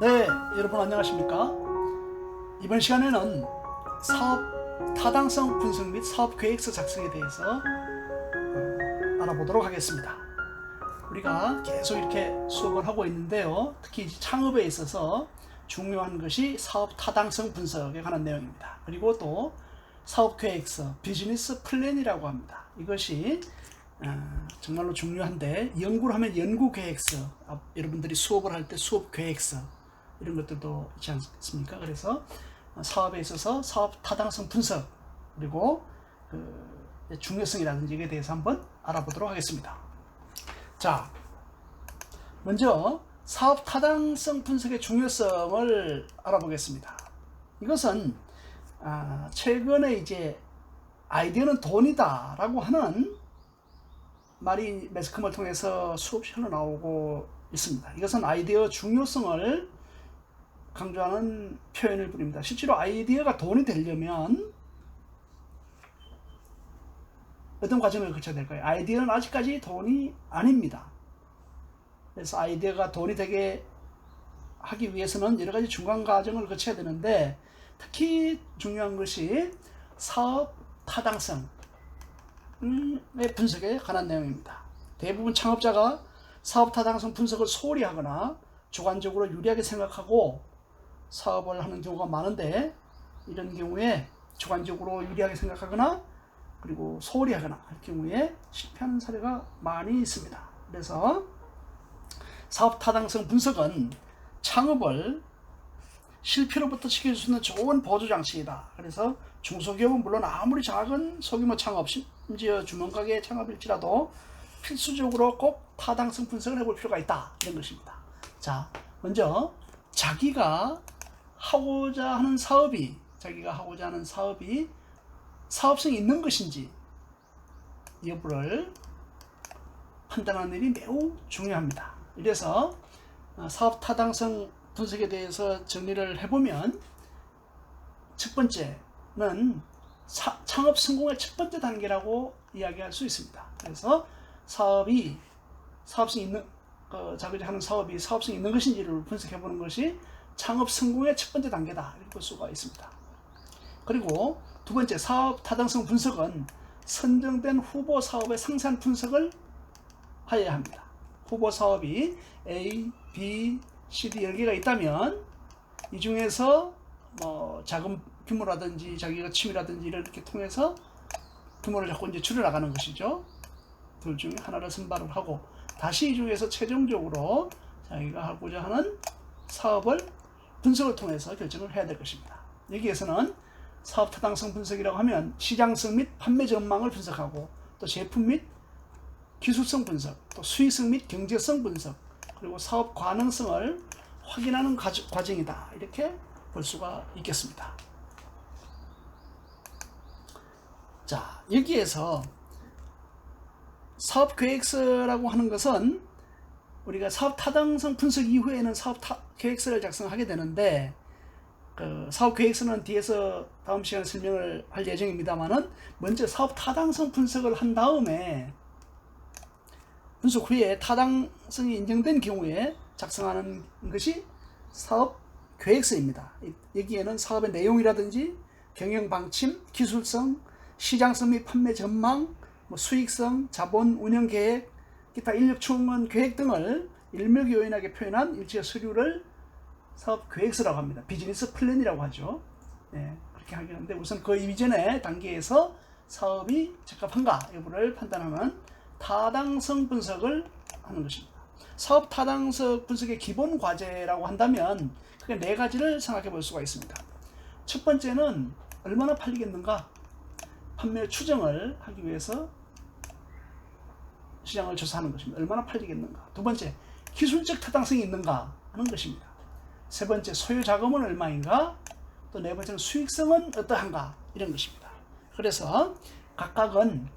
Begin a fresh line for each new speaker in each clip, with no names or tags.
네, 여러분 안녕하십니까? 이번 시간에는 사업 타당성 분석 및 사업 계획서 작성에 대해서 어, 알아보도록 하겠습니다. 우리가 계속 이렇게 수업을 하고 있는데요. 특히 창업에 있어서 중요한 것이 사업 타당성 분석에 관한 내용입니다. 그리고 또 사업 계획서, 비즈니스 플랜이라고 합니다. 이것이 어, 정말로 중요한데 연구를 하면 연구 계획서, 아, 여러분들이 수업을 할 때 수업 계획서 이런 것들도 있지 않습니까? 그래서 어, 사업에 있어서 사업 타당성 분석 그리고 그 중요성이라든지 이에 대해서 한번 알아보도록 하겠습니다. 자, 먼저 사업 타당성 분석의 중요성을 알아보겠습니다. 이것은 아, 최근에 이제 아이디어는 돈이다라고 하는 말이 매스컴을 통해서 수없이 흘러나오고 있습니다. 이것은 아이디어 중요성을 강조하는 표현일 뿐입니다. 실제로 아이디어가 돈이 되려면 어떤 과정을 거쳐야 될까요? 아이디어는 아직까지 돈이 아닙니다. 그래서 아이디어가 돈이 되게 하기 위해서는 여러 가지 중간 과정을 거쳐야 되는데 특히 중요한 것이 사업 타당성의 분석에 관한 내용입니다. 대부분 창업자가 사업 타당성 분석을 소홀히 하거나 주관적으로 유리하게 생각하고 사업을 하는 경우가 많은데 이런 경우에 주관적으로 유리하게 생각하거나 그리고 소홀히 하거나 할 경우에 실패하는 사례가 많이 있습니다. 그래서 사업 타당성 분석은 창업을 실패로부터 지킬 수 있는 좋은 보조 장치이다. 그래서 중소기업은 물론 아무리 작은 소규모 창업, 심지어 주문가게 창업일지라도 필수적으로 꼭 타당성 분석을 해볼 필요가 있다. 이런 것입니다. 자, 먼저 자기가 하고자 하는 사업이 자기가 하고자 하는 사업이 사업성이 있는 것인지 여부를 판단하는 일이 매우 중요합니다. 이래서 어, 사업 타당성 분석에 대해서 정리를 해보면 첫 번째는 사, 창업 성공의 첫 번째 단계라고 이야기할 수 있습니다. 그래서 사업이 사업성이 있는 어, 자기가 하는 사업이 사업성이 있는 것인지를 분석해 보는 것이 창업 성공의 첫 번째 단계다 이렇게 볼 수가 있습니다. 그리고 두 번째 사업 타당성 분석은 선정된 후보 사업의 상산 분석을 하여야 합니다. 후보 사업이 A, B, C, D 10개가 있다면 이 중에서 뭐 자금 규모라든지 자기가 취미라든지 이렇게 통해서 규모를 자꾸 이제 줄여 나가는 것이죠. 둘 중에 하나를 선발을 하고 다시 이 중에서 최종적으로 자기가 하고자 하는 사업을 분석을 통해서 결정을 해야 될 것입니다. 여기에서는 사업 타당성 분석이라고 하면 시장성 및 판매 전망을 분석하고 또 제품 및 기술성 분석, 또 수익성 및 경제성 분석, 그리고 사업 가능성을 확인하는 과정이다. 이렇게 볼 수가 있겠습니다. 자, 여기에서 사업 계획서라고 하는 것은 우리가 사업 타당성 분석 이후에는 사업 타, 계획서를 작성하게 되는데 그 사업 계획서는 뒤에서 다음 시간에 설명을 할 예정입니다만은 먼저 사업 타당성 분석을 한 다음에 분석 후에 타당성이 인정된 경우에 작성하는 것이 사업 계획서입니다. 여기에는 사업의 내용이라든지 경영 방침, 기술성, 시장성 및 판매 전망, 뭐 수익성, 자본 운영 계획, 기타 인력 충원 계획 등을 일목요연하게 표현한 일체 서류를 사업 계획서라고 합니다. 비즈니스 플랜이라고 하죠. 네, 그렇게 하긴 하는데 우선 그 이전의 단계에서 사업이 적합한가 여부를 판단하는 타당성 분석을 하는 것입니다. 사업 타당성 분석의 기본 과제라고 한다면 크게 네 가지를 생각해 볼 수가 있습니다. 첫 번째는 얼마나 팔리겠는가 판매 추정을 하기 위해서 시장을 조사하는 것입니다. 얼마나 팔리겠는가. 두 번째, 기술적 타당성이 있는가 하는 것입니다. 세 번째, 소요 자금은 얼마인가? 또 네 번째는 수익성은 어떠한가? 이런 것입니다. 그래서 각각은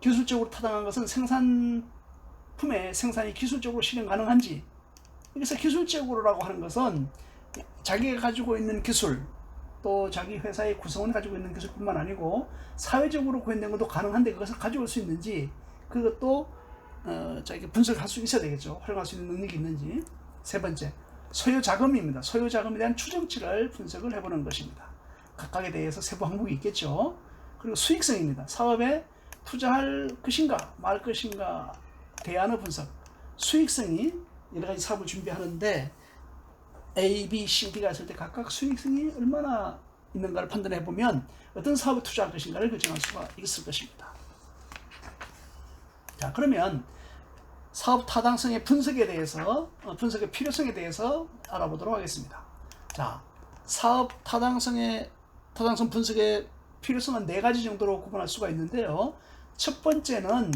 기술적으로 타당한 것은 생산품의 생산이 기술적으로 실현 가능한지 그래서 기술적으로라고 하는 것은 자기가 가지고 있는 기술 또 자기 회사의 구성원이 가지고 있는 기술뿐만 아니고 사회적으로 구현된 것도 가능한데 그것을 가져올 수 있는지 그것도 어, 자기 분석할 수 있어야 되겠죠. 활용할 수 있는 능력이 있는지. 세 번째, 소요 자금입니다. 소요 자금에 대한 추정치를 분석을 해보는 것입니다. 각각에 대해서 세부 항목이 있겠죠. 그리고 수익성입니다. 사업에 투자할 것인가 말 것인가 대안의 분석. 수익성이 여러 가지 사업을 준비하는데 A, B, C, D가 있을 때 각각 수익성이 얼마나 있는가를 판단해 보면 어떤 사업에 투자할 것인가를 결정할 수가 있을 것입니다. 자, 그러면 사업 타당성의 분석에 대해서 어, 분석의 필요성에 대해서 알아보도록 하겠습니다. 자, 사업 타당성의 타당성 분석의 필요성은 네 가지 정도로 구분할 수가 있는데요. 첫 번째는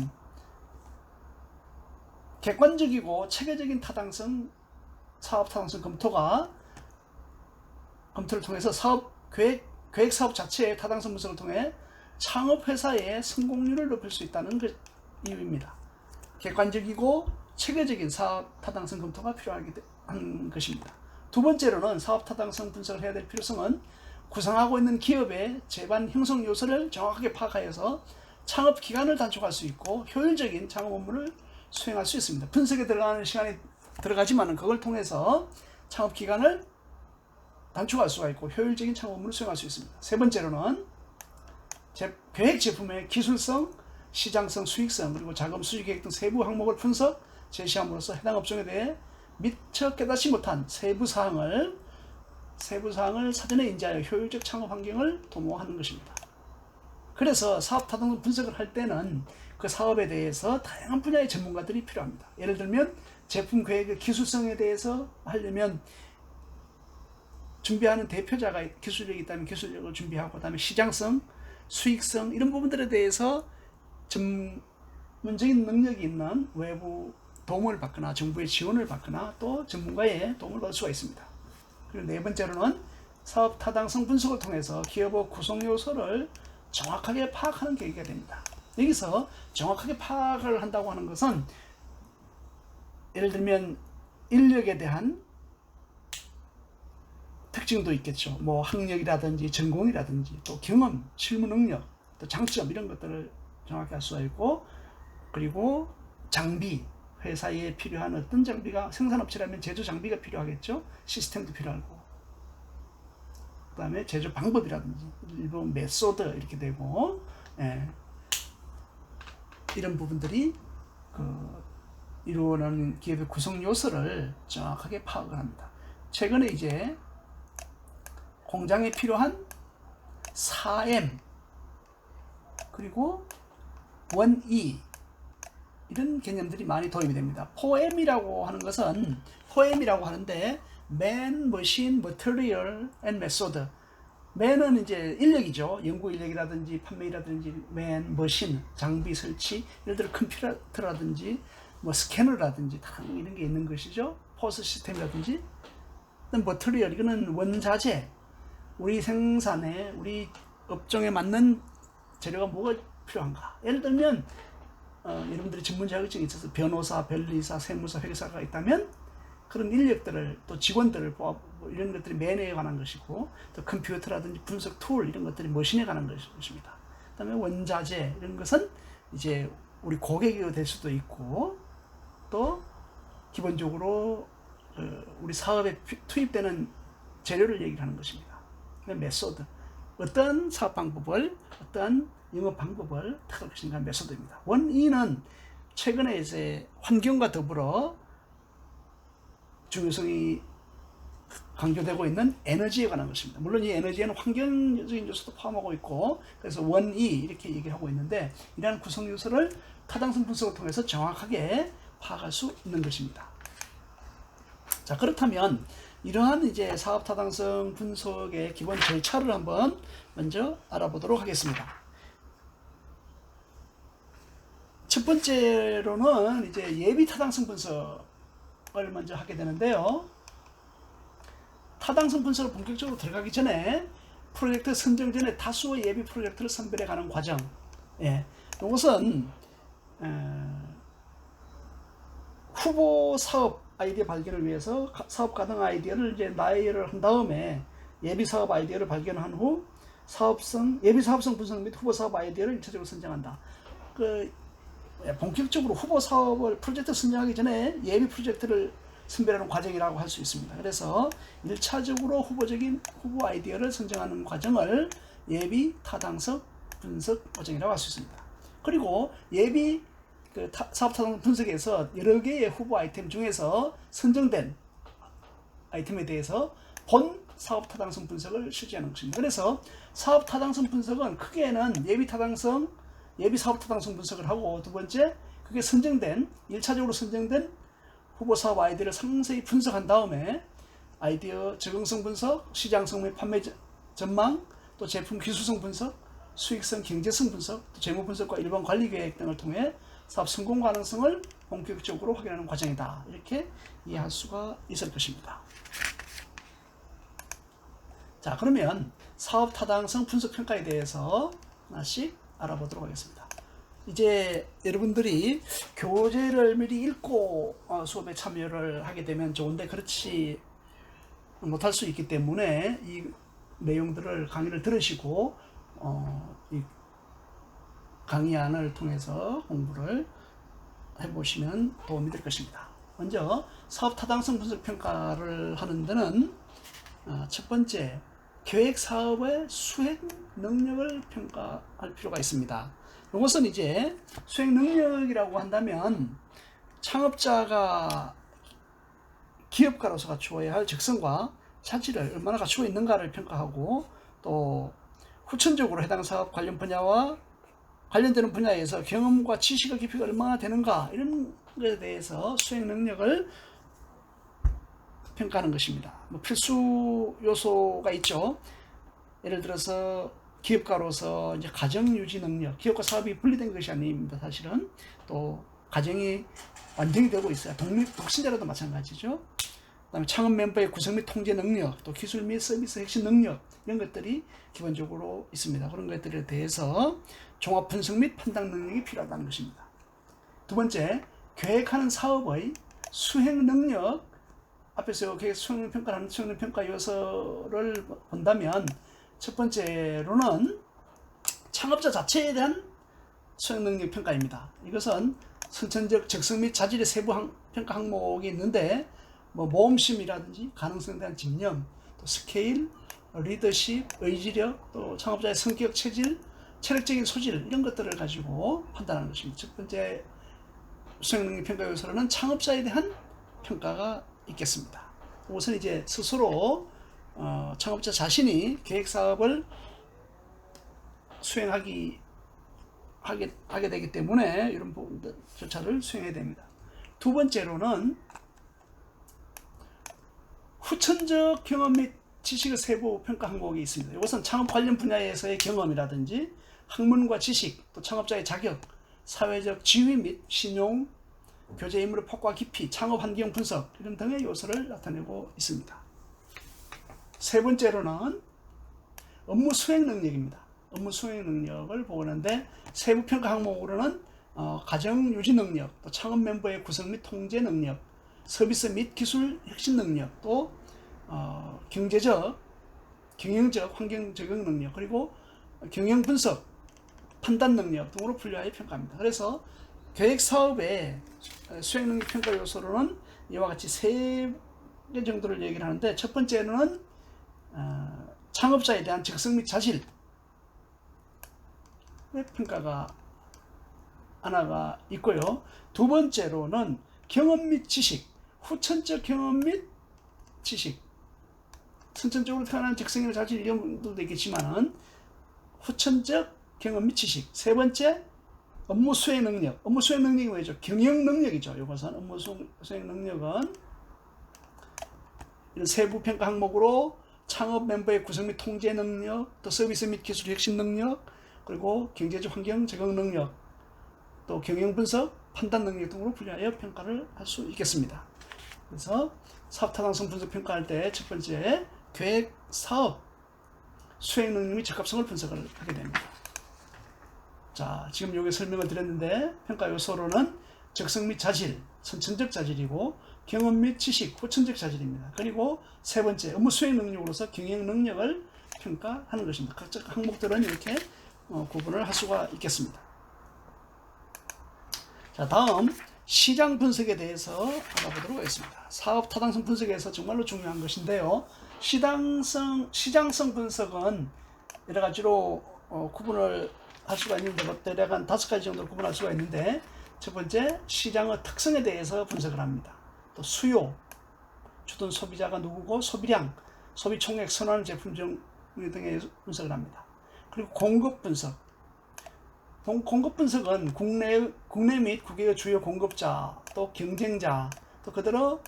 객관적이고 체계적인 타당성 사업 타당성 검토가 검토를 통해서 사업 계획 계획 사업 자체의 타당성 분석을 통해 창업 회사의 성공률을 높일 수 있다는 그 이유 입니다. 객관적이고 체계적인 사업 타당성 검토가 필요한 것입니다. 두 번째로는 사업 타당성 분석을 해야 될 필요성은 구성하고 있는 기업의 재반 형성 요소를 정확하게 파악하여서 창업 기간을 단축할 수 있고 효율적인 창업 업무를 수행할 수 있습니다. 분석에 들어가는 시간이 들어가지만은 그걸 통해서 창업 기간을 단축할 수가 있고 효율적인 창업 업무를 수행할 수 있습니다. 세 번째로는 제, 계획 제품의 기술성, 시장성, 수익성 그리고 자금 수익 계획 등 세부 항목을 분석 제시함으로써 해당 업종에 대해 미처 깨닫지 못한 세부 사항을 세부 사항을 사전에 인지하여 효율적 창업 환경을 도모하는 것입니다. 그래서 사업 타당 분석을 할 때는 그 사업에 대해서 다양한 분야의 전문가들이 필요합니다. 예를 들면 제품 계획의 기술성에 대해서 하려면 준비하는 대표자가 기술력이 있다면 기술력을 준비하고 그다음에 시장성, 수익성 이런 부분들에 대해서 전문적인 능력이 있는 외부 도움을 받거나 정부의 지원을 받거나 또 전문가의 도움을 받을 수가 있습니다. 그리고 네 번째로는 사업 타당성 분석을 통해서 기업의 구성 요소를 정확하게 파악하는 계기가 됩니다. 여기서 정확하게 파악을 한다고 하는 것은 예를 들면 인력에 대한 특징도 있겠죠. 뭐 학력이라든지 전공이라든지 또 경험, 실무 능력, 또 장점 이런 것들을 정확히 할 수가 있고 그리고 장비 회사에 필요한 어떤 장비가 생산업체라면 제조 장비가 필요하겠죠. 시스템도 필요하고 그 다음에 제조 방법이라든지 일본 메소드 이렇게 되고 예. 이런 부분들이 그 이루어가는 기업의 구성 요소를 정확하게 파악을 합니다. 최근에 이제 공장에 필요한 4M 그리고 1E 이런 개념들이 많이 도입이 됩니다. 4M이라고 하는 것은 4M이라고 하는데 Man, Machine, Material and Method 맨은 이제 인력이죠. 연구 인력이라든지 판매이라든지 맨, 머신, 장비 설치, 예를 들어 컴퓨터라든지 뭐 스캐너라든지 다 이런 게 있는 것이죠. 포스 시스템이라든지 머터리얼 이거는 원자재 우리 생산에 우리 업종에 맞는 재료가 뭐가 필요한가? 예를 들면 어, 여러분들이 전문 자격증이 있어서 변호사, 변리사, 세무사, 회계사가 있다면 그런 인력들을 또 직원들을 뭐 이런 것들이 매너에 관한 것이고 또 컴퓨터라든지 분석 툴 이런 것들이 머신에 관한 것입니다. 그다음에 원자재 이런 것은 이제 우리 고객이 될 수도 있고 또 기본적으로 어, 우리 사업에 투입되는 재료를 얘기하는 것입니다. 메소드 어떤 사업 방법을 어떤 영업 방법을 것인가 메소드입니다. 원인은 최근에 이제 환경과 더불어 중요성이 강조되고 있는 에너지에 관한 것입니다. 물론 이 에너지에는 환경적인 요소도 포함하고 있고 그래서 원이 이렇게 얘기를 하고 있는데 이러한 구성 요소를 타당성 분석을 통해서 정확하게 파악할 수 있는 것입니다. 자 그렇다면 이러한 이제 사업 타당성 분석의 기본 절차를 한번 먼저 알아보도록 하겠습니다. 첫 번째로는 이제 예비 타당성 분석을 먼저 하게 되는데요. 타당성 분석을 본격적으로 들어가기 전에 프로젝트 선정 전에 다수의 예비 프로젝트를 선별해 가는 과정. 예. 이것은 어, 후보 사업 아이디어 발견을 위해서 사업 가능 아이디어를 이제 나열을 한 다음에 예비 사업 아이디어를 발견한 후 사업성 예비 사업성 분석 및 후보 사업 아이디어를 일차적으로 선정한다. 그 본격적으로 후보 사업을 프로젝트 선정하기 전에 예비 프로젝트를 선별하는 과정이라고 할 수 있습니다. 그래서 1차적으로 후보적인 후보 아이디어를 선정하는 과정을 예비 타당성 분석 과정이라고 할 수 있습니다. 그리고 예비 그 타- 사업 타당 분석에서 여러 개의 후보 아이템 중에서 선정된 아이템에 대해서 본 사업 타당성 분석을 실시하는 것입니다. 그래서 사업 타당성 분석은 크게는 예비 타당성, 예비 사업 타당성 분석을 하고 두 번째 그게 선정된 1차적으로 선정된 후보 사업 아이디어를 상세히 분석한 다음에 아이디어 적응성 분석, 시장성 및 판매 저- 전망, 또 제품 기술성 분석, 수익성 경제성 분석, 또 재무 분석과 일반 관리 계획 등을 통해 사업 성공 가능성을 본격적으로 확인하는 과정이다. 이렇게 이해할 수가 있을 것입니다. 자, 그러면 사업 타당성 분석 평가에 대해서 하나씩 알아보도록 하겠습니다. 이제 여러분들이 교재를 미리 읽고 어, 수업에 참여를 하게 되면 좋은데 그렇지 못할 수 있기 때문에 이 내용들을 강의를 들으시고 어, 이 강의안을 통해서 공부를 해보시면 도움이 될 것입니다. 먼저 사업 타당성 분석 평가를 하는 데는 어, 첫 번째 계획 사업의 수행 능력을 평가할 필요가 있습니다. 이것은 이제 수행 능력이라고 한다면 창업자가 기업가로서 갖추어야 할 적성과 차질을 얼마나 갖추고 있는가를 평가하고 또 후천적으로 해당 사업 관련 분야와 관련되는 분야에서 경험과 지식의 깊이가 얼마나 되는가 이런 것에 대해서 수행 능력을 평가하는 것입니다. 뭐 필수 요소가 있죠. 예를 들어서 기업가로서 이제 가정 유지 능력, 기업과 사업이 분리된 것이 아닙니다. 사실은 또 가정이 완전히 되고 있어요. 독립 독신자라도 마찬가지죠. 그다음에 창업 멤버의 구성 및 통제 능력, 또 기술 및 서비스 핵심 능력 이런 것들이 기본적으로 있습니다. 그런 것들에 대해서 종합 분석 및 판단 능력이 필요하다는 것입니다. 두 번째, 계획하는 사업의 수행 능력 앞에서 수행 평가를 하는 수행 평가 요소를 본다면 첫 번째로는 창업자 자체에 대한 수행 능력 평가입니다. 이것은 선천적 적성 및 자질의 세부 항- 평가 항목이 있는데 뭐 모험심이라든지 가능성에 대한 집념, 또 스케일, 리더십, 의지력, 또 창업자의 성격, 체질, 체력적인 소질 이런 것들을 가지고 판단하는 것입니다. 첫 번째 수행 능력 평가 요소로는 창업자에 대한 평가가 있겠습니다. 우선 이제 스스로 어, 창업자 자신이 계획 사업을 수행하기 하게, 하게 되기 때문에 이런 부분들 절차를 수행해야 됩니다. 두 번째로는 후천적 경험 및 지식의 세부 평가 항목이 있습니다. 이것은 창업 관련 분야에서의 경험이라든지 학문과 지식, 또 창업자의 자격, 사회적 지위 및 신용, 교제 인물의 폭과 깊이, 창업 환경 분석 이런 등의 요소를 나타내고 있습니다. 세 번째로는 업무 수행 능력입니다. 업무 수행 능력을 보는데 세부 평가 항목으로는 어, 가정 유지 능력, 또 창업 멤버의 구성 및 통제 능력, 서비스 및 기술 혁신 능력, 또 어, 경제적, 경영적 환경 적응 능력, 그리고 경영 분석, 판단 능력 등으로 분류하여 평가합니다. 그래서 계획 사업의 수행 능력 평가 요소로는 이와 같이 세 개 정도를 얘기를 하는데 첫 번째는 어, 창업자에 대한 적성 및 자질 의 평가가 하나가 있고요. 두 번째로는 경험 및 지식, 후천적 경험 및 지식. 선천적으로 태어난 적성이나 자질 이런 것도 있겠지만은 후천적 경험 및 지식. 세 번째 업무 수행 능력. 업무 수행 능력이 뭐죠? 경영 능력이죠. 이것은 업무 수- 수행 능력은 이런 세부 평가 항목으로 창업 멤버의 구성 및 통제 능력, 또 서비스 및 기술 혁신 능력, 그리고 경제적 환경 적응 능력, 또 경영 분석, 판단 능력 등으로 분야하여 평가를 할 수 있겠습니다. 그래서 사업 타당성 분석 평가할 때 첫 번째 계획 사업 수행 능력 및 적합성을 분석을 하게 됩니다. 자, 지금 여기 설명을 드렸는데 평가 요소로는 적성 및 자질, 선천적 자질이고 경험 및 지식, 후천적 자질입니다. 그리고 세 번째 업무 수행 능력으로서 경영 능력을 평가하는 것입니다. 각각 항목들은 이렇게 어, 구분을 할 수가 있겠습니다. 자, 다음 시장 분석에 대해서 알아보도록 하겠습니다. 사업 타당성 분석에서 정말로 중요한 것인데요. 시장성 시장성 분석은 여러 가지로 어, 구분을 할 수가 있는데 뭐 대략 한 다섯 가지 정도로 구분할 수가 있는데 첫 번째 시장의 특성에 대해서 분석을 합니다. 또 수요, 주둔 소비자가 누구고 소비량, 소비 총액 선호하는 제품 중 등에 분석을 합니다. 그리고 공급 분석. 동- 공급 분석은 국내 국내 및 국외의 주요 공급자, 또 경쟁자, 또 그대로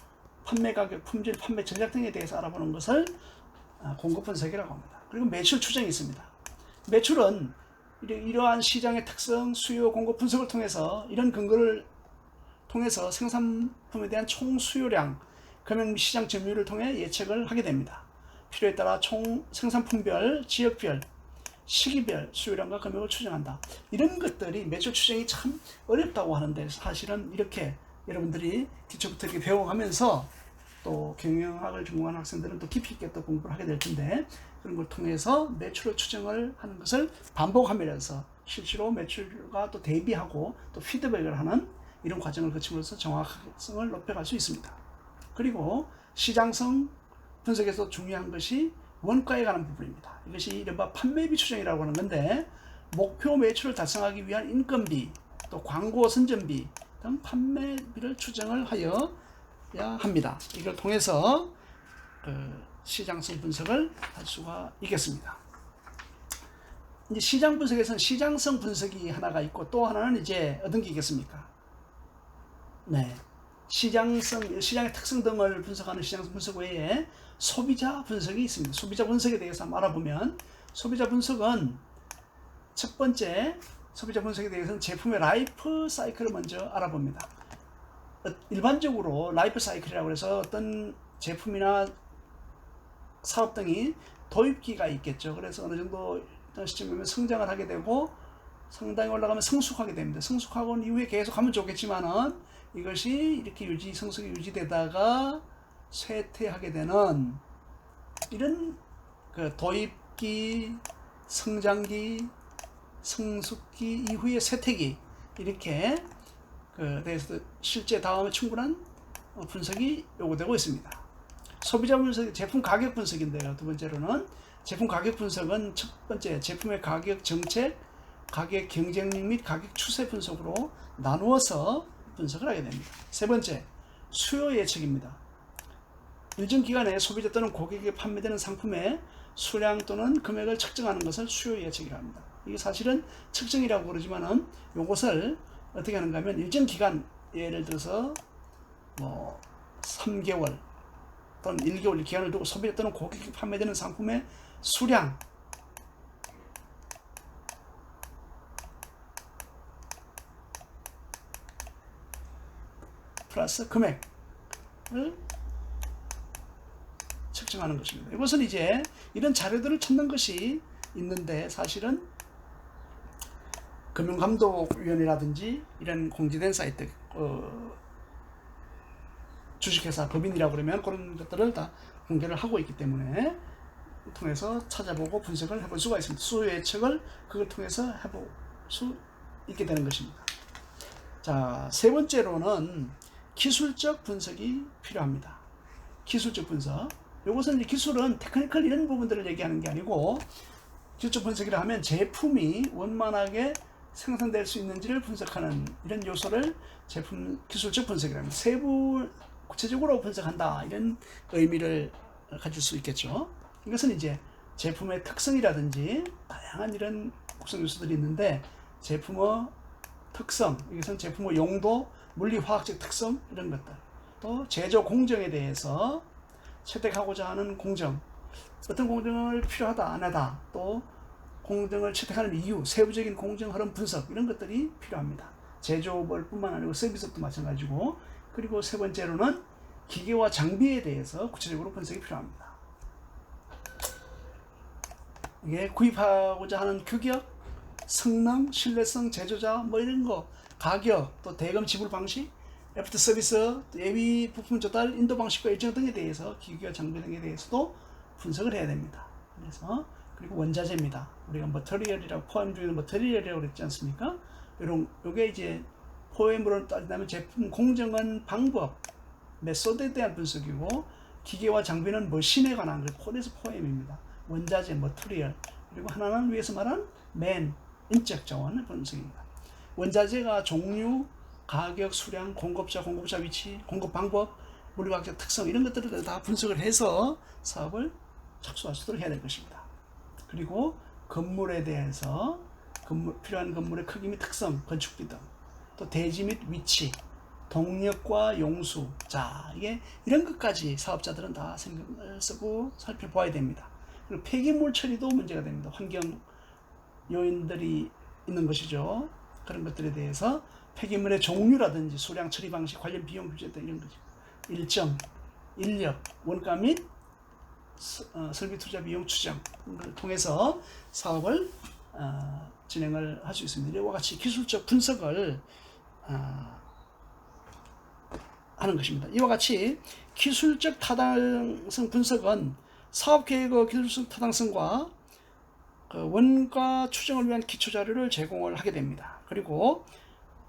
판매 가격, 품질, 판매 전략 등에 대해서 알아보는 것을 아, 공급 분석이라고 합니다. 그리고 매출 추정이 있습니다. 매출은 이러- 이러한 시장의 특성, 수요, 공급 분석을 통해서 이런 근거를 통해서 생산품에 대한 총 수요량, 및 시장 점유율을 통해 예측을 하게 됩니다. 필요에 따라 총 생산품별, 지역별, 시기별 수요량과 금액을 추정한다. 이런 것들이 매출 추정이 참 어렵다고 하는데 사실은 이렇게 여러분들이 기초부터 이렇게 배워가면서 또 경영학을 전공하는 학생들은 또 깊이 있게 또 공부를 하게 될 텐데 그런 걸 통해서 매출을 추정을 하는 것을 반복하면서 실제로 매출과 또 대비하고 또 피드백을 하는 이런 과정을 거침으로써 정확성을 높여갈 수 있습니다. 그리고 시장성 분석에서 중요한 것이 원가에 관한 부분입니다. 이것이 이른바 판매비 추정이라고 하는 건데 목표 매출을 달성하기 위한 인건비, 또 광고 선전비 등 판매비를 추정을 하여야 합니다. 이걸 통해서 그 시장성 분석을 할 수가 있겠습니다. 이제 시장 분석에서는 시장성 분석이 하나가 있고 또 하나는 이제 어떤 게 있겠습니까? 네. 시장성, 시장의 특성 등을 분석하는 시장 분석 외에 소비자 분석이 있습니다. 소비자 분석에 대해서 한번 알아보면 소비자 분석은 첫 번째 소비자 분석에 대해서는 제품의 라이프 사이클을 먼저 알아봅니다. 어, 일반적으로 라이프 사이클이라고 해서 어떤 제품이나 사업 등이 도입기가 있겠죠. 그래서 어느 정도 시점이면 성장을 하게 되고 상당히 올라가면 성숙하게 됩니다. 성숙하고 난 이후에 계속 하면 좋겠지만은 이것이 이렇게 유지 성숙이 유지되다가 쇠퇴하게 되는 이런 그 도입기, 성장기, 성숙기 이후의 쇠퇴기 이렇게 그 대해서 실제 다음에 충분한 어, 분석이 요구되고 있습니다. 소비자 분석, 제품 가격 분석인데요. 두 번째로는 제품 가격 분석은 첫 번째 제품의 가격 정책, 가격 경쟁력 및 가격 추세 분석으로 나누어서 분석을 하게 됩니다. 세 번째, 수요 예측입니다. 일정 기간에 소비자 또는 고객에게 판매되는 상품의 수량 또는 금액을 측정하는 것을 수요 예측이라 합니다. 이게 사실은 측정이라고 그러지만은 이것을 어떻게 하는가 하면 일정 기간 예를 들어서 뭐 3개월 또는 1개월 기간을 두고 소비자 또는 고객에게 판매되는 상품의 수량 플러스 금액을 측정하는 것입니다. 이것은 이제 이런 자료들을 찾는 것이 있는데 사실은 금융감독위원회라든지 이런 공지된 사이트 어, 주식회사 법인이라고 그러면 그런 것들을 다 공개를 하고 있기 때문에 통해서 찾아보고 분석을 해볼 수가 있습니다. 수요 예측을 그걸 통해서 해볼 수 있게 되는 것입니다. 자, 세 번째로는 기술적 분석이 필요합니다. 기술적 분석. 이것은 기술은 테크니컬 이런 부분들을 얘기하는 게 아니고 기술적 분석이라 하면 제품이 원만하게 생산될 수 있는지를 분석하는 이런 요소를 제품 기술적 분석이라고 합니다. 세부 구체적으로 분석한다 이런 의미를 가질 수 있겠죠. 이것은 이제 제품의 특성이라든지 다양한 이런 구성 요소들이 있는데 제품의 특성, 이것은 제품의 용도, 물리 화학적 특성 이런 것들. 또 제조 공정에 대해서 채택하고자 하는 공정, 어떤 공정을 필요하다 안 하다, 또 공정을 채택하는 이유, 세부적인 공정 흐름 분석 이런 것들이 필요합니다. 제조업뿐만 아니고 서비스도 마찬가지고 그리고 세 번째로는 기계와 장비에 대해서 구체적으로 분석이 필요합니다. 이게 구입하고자 하는 규격, 성능, 신뢰성, 제조자 뭐 이런 거, 가격, 또 대금 지불 방식, 애프터 서비스, 예비 부품 조달, 인도 방식과 일정 등에 대해서 기계와 장비 등에 대해서도 분석을 해야 됩니다. 그래서 그리고 원자재입니다. 우리가 머터리얼이라고 포함 중에는 머터리얼이라고 그랬지 않습니까? 이런 요게 이제 포엠으로 따진다면 제품 공정한 방법, 메소드에 대한 분석이고 기계와 장비는 머신에 관한 그 코드에서 포엠입니다. 원자재, 머트리얼 그리고 하나는 위에서 말한 맨, 인적 자원의 분석입니다. 원자재가 종류, 가격, 수량, 공급자, 공급자 위치, 공급 방법, 물리학적 특성 이런 것들을 다 분석을 해서 사업을 착수할 수 있도록 해야 될 것입니다. 그리고 건물에 대해서 건물, 필요한 건물의 크기 및 특성, 건축비 등, 또 대지 및 위치, 동력과 용수, 자 이게 이런 것까지 사업자들은 다 신경을 쓰고 살펴봐야 됩니다. 그리고 폐기물 처리도 문제가 됩니다. 환경 요인들이 있는 것이죠. 그런 것들에 대해서 폐기물의 종류라든지 수량 처리 방식, 관련 비용 규제 등 이런 거죠. 일정, 인력, 원가 및 서- 어, 설비 투자 비용 추정 을 통해서 사업을 어, 진행을 할 수 있습니다. 이와 같이 기술적 분석을 어, 하는 것입니다. 이와 같이 기술적 타당성 분석은 사업 계획의 기술적 타당성과 그 원가 추정을 위한 기초 자료를 제공을 하게 됩니다. 그리고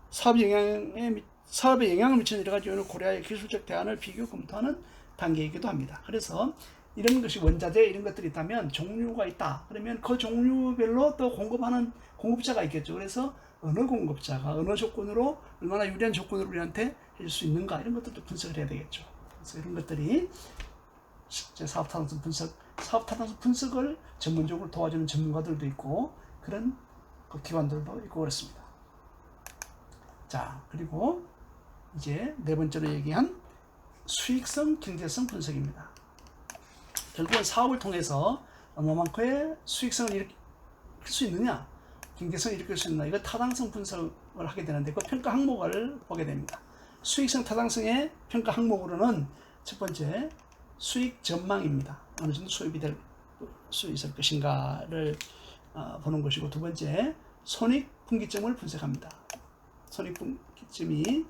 사업 영향에 미- 사업에 영향을 미치는 여러 가지 요인을 고려하여 기술적 대안을 비교 검토하는 단계이기도 합니다. 그래서 이런 것이 원자재 이런 것들이 있다면 종류가 있다. 그러면 그 종류별로 또 공급하는 공급자가 있겠죠. 그래서 어느 공급자가 어느 조건으로 얼마나 유리한 조건으로 우리한테 해줄 수 있는가 이런 것들도 분석을 해야 되겠죠. 그래서 이런 것들이 실제 사업 타당성 분석, 사업 타당성 분석을 전문적으로 도와주는 전문가들도 있고 그런 그 기관들도 있고 그렇습니다. 자 그리고 이제 네 번째로 얘기한 수익성 경제성 분석입니다. 결국은 사업을 통해서 얼마만큼의 수익성을 일으킬 수 있느냐, 경제성을 일으킬 수 있느냐, 이거 타당성 분석을 하게 되는데 그 평가 항목을 보게 됩니다. 수익성 타당성의 평가 항목으로는 첫 번째 수익 전망입니다. 어느 정도 수입이 될 수 있을 것인가를 어, 보는 것이고 두 번째 손익 분기점을 분석합니다. 손익 분기점이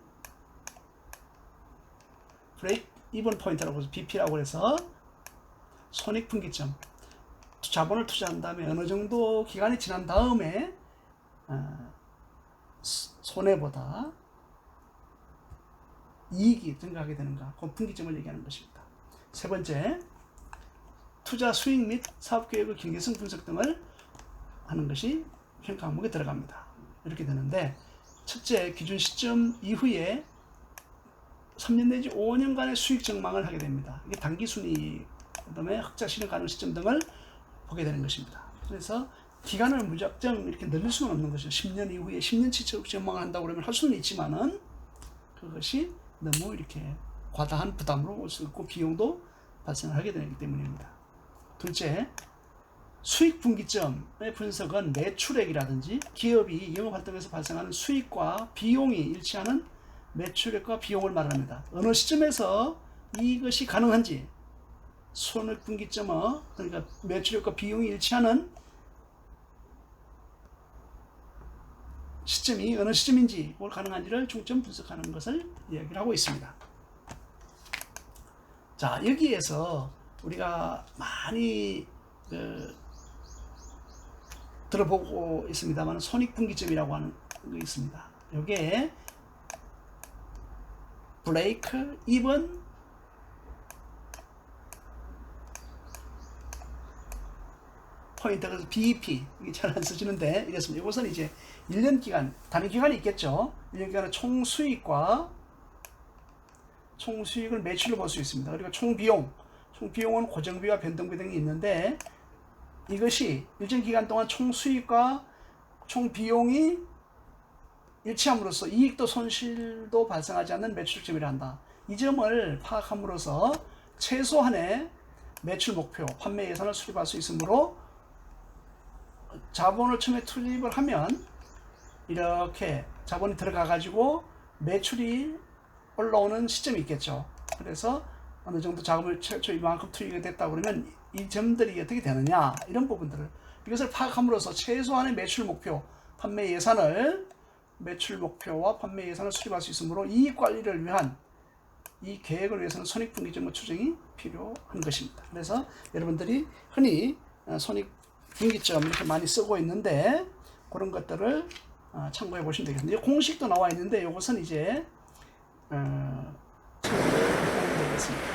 브레이크 이번 포인트라고 해서 BP라고 해서 손익 분기점 자본을 투자한 다음에 어느 정도 기간이 지난 다음에 손해보다 이익이 증가하게 되는가 그 분기점을 얘기하는 것입니다. 세 번째 투자 수익 및 사업 계획의 경제성 분석 등을 하는 것이 평가 항목에 들어갑니다. 이렇게 되는데 첫째 기준 시점 이후에 3년 내지 5년간의 수익 전망을 하게 됩니다. 이게 단기 순위, 그다음에 흑자 실현 가능 시점 등을 보게 되는 것입니다. 그래서 기간을 무작정 이렇게 늘릴 수는 없는 것이죠. 10년 이후에 10년치 수익 전망을 한다고 그러면 할 수는 있지만은 그것이 너무 이렇게 과다한 부담으로 올 수 있고 비용도 발생하게 되기 때문입니다. 둘째, 수익 분기점의 분석은 매출액이라든지 기업이 영업 활동에서 발생하는 수익과 비용이 일치하는 매출액과 비용을 말합니다. 어느 시점에서 이것이 가능한지 손익 분기점은 그러니까 매출액과 비용이 일치하는 시점이 어느 시점인지 뭘 가능한지를 중점 분석하는 것을 이야기를 하고 있습니다. 자 여기에서 우리가 많이 그, 들어보고 있습니다만 손익분기점이라고 하는 게 있습니다. 이게 브레이크 이븐 포인트가 BEP 이게 잘안 써지는데 이랬습니다. 이것은 이제 1년 기간 단위 기간이 있겠죠. 1년 기간의 총 수익과 총 수익을 매출로 볼 수 있습니다. 그리고 총 비용 총 비용은 고정비와 변동비 등이 있는데 이것이 일정 기간 동안 총 수익과 총 비용이 일치함으로써 이익도 손실도 발생하지 않는 매출점이라 한다. 이 점을 파악함으로써 최소한의 매출 목표, 판매 예산을 수립할 수 있으므로 자본을 처음에 투입을 하면 이렇게 자본이 들어가 가지고 매출이 올라오는 시점이 있겠죠. 그래서 어느 정도 자금을 최초 이만큼 투입이 됐다 그러면 이 점들이 어떻게 되느냐 이런 부분들을 이것을 파악함으로써 최소한의 매출 목표, 판매 예산을 매출 목표와 판매 예산을 수립할 수 있으므로 이익 관리를 위한 이 계획을 위해서는 손익분기점 추정이 필요한 것입니다. 그래서 여러분들이 흔히 어, 손익 분기점 이렇게 많이 쓰고 있는데 그런 것들을 어, 참고해 보시면 되겠습니다. 공식도 나와 있는데 이것은 이제 어, 되겠습니다.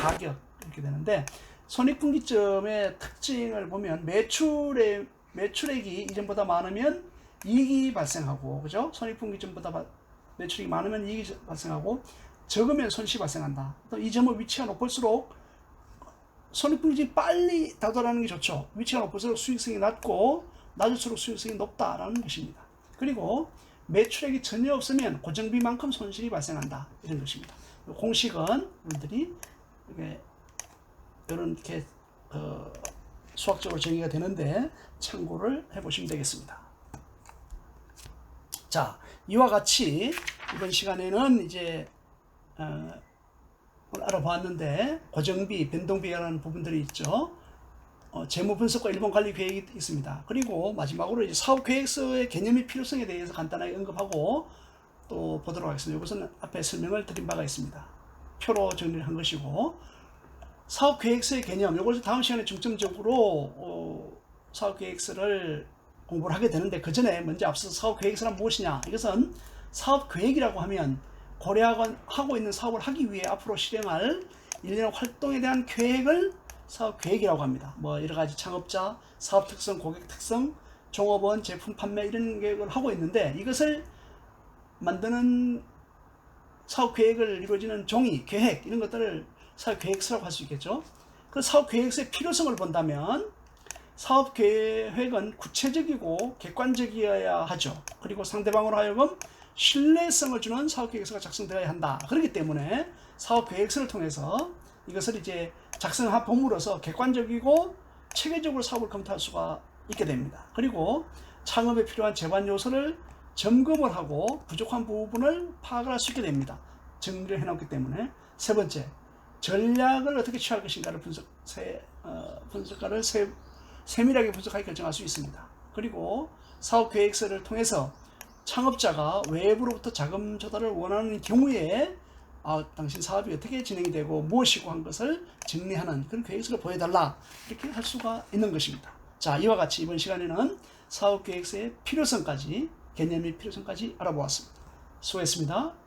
가격 이렇게 되는데 손익분기점의 특징을 보면 매출의 매출액이 이전보다 많으면 이익이 발생하고 그죠? 손익분기점보다 바- 매출이 많으면 이익이 발생하고 적으면 손실이 발생한다. 또 이 점의 위치가 높을수록 손익분기점이 빨리 다도라는 게 좋죠. 위치가 높을수록 수익성이 낮고 낮을수록 수익성이 높다라는 것입니다. 그리고 매출액이 전혀 없으면 고정비만큼 손실이 발생한다 이런 것입니다. 공식은 이게 이렇게 어, 수학적으로 정의가 되는데 참고를 해보시면 되겠습니다. 자, 이와 같이 이번 시간에는 이제 어, 알아보았는데 고정비, 변동비라는 부분들이 있죠. 어, 재무 분석과 일본 관리 계획이 있습니다. 그리고 마지막으로 이제 사업 계획서의 개념의 필요성에 대해서 간단하게 언급하고 또 보도록 하겠습니다. 이것은 앞에 설명을 드린 바가 있습니다. 표로 정리를 한 것이고 사업 계획서의 개념 이것을 다음 시간에 중점적으로 어, 사업 계획서를 공부를 하게 되는데 그 전에 먼저 앞서 사업 계획서란 무엇이냐 이것은 사업 계획이라고 하면 고려하고 하고 있는 사업을 하기 위해 앞으로 실행할 일련의 활동에 대한 계획을 사업 계획이라고 합니다. 뭐 여러 가지 창업자, 사업 특성, 고객 특성, 종업원, 제품 판매 이런 계획을 하고 있는데 이것을 만드는 사업 계획을 이루어지는 종이, 계획 이런 것들을 사업 계획서라고 할 수 있겠죠. 그 사업 계획서의 필요성을 본다면 사업 계획은 구체적이고 객관적이어야 하죠. 그리고 상대방으로 하여금 신뢰성을 주는 사업 계획서가 작성되어야 한다. 그렇기 때문에 사업 계획서를 통해서 이것을 이제 작성한 본물로서 객관적이고 체계적으로 사업을 검토할 수가 있게 됩니다. 그리고 창업에 필요한 재반 요소를 점검을 하고 부족한 부분을 파악을 할수 있게 됩니다. 정리를 해놨기 때문에 세 번째 전략을 어떻게 취할 것인가를 분석 세 어, 분석가를 세, 세밀하게 분석하게 결정할 수 있습니다. 그리고 사업 계획서를 통해서 창업자가 외부로부터 자금 조달을 원하는 경우에 아, 당신 사업이 어떻게 진행이 되고 무엇이고 한 것을 정리하는 그런 계획서를 보여달라 이렇게 할 수가 있는 것입니다. 자 이와 같이 이번 시간에는 사업 계획서의 필요성까지 개념의 필요성까지 알아보았습니다. 수고했습니다.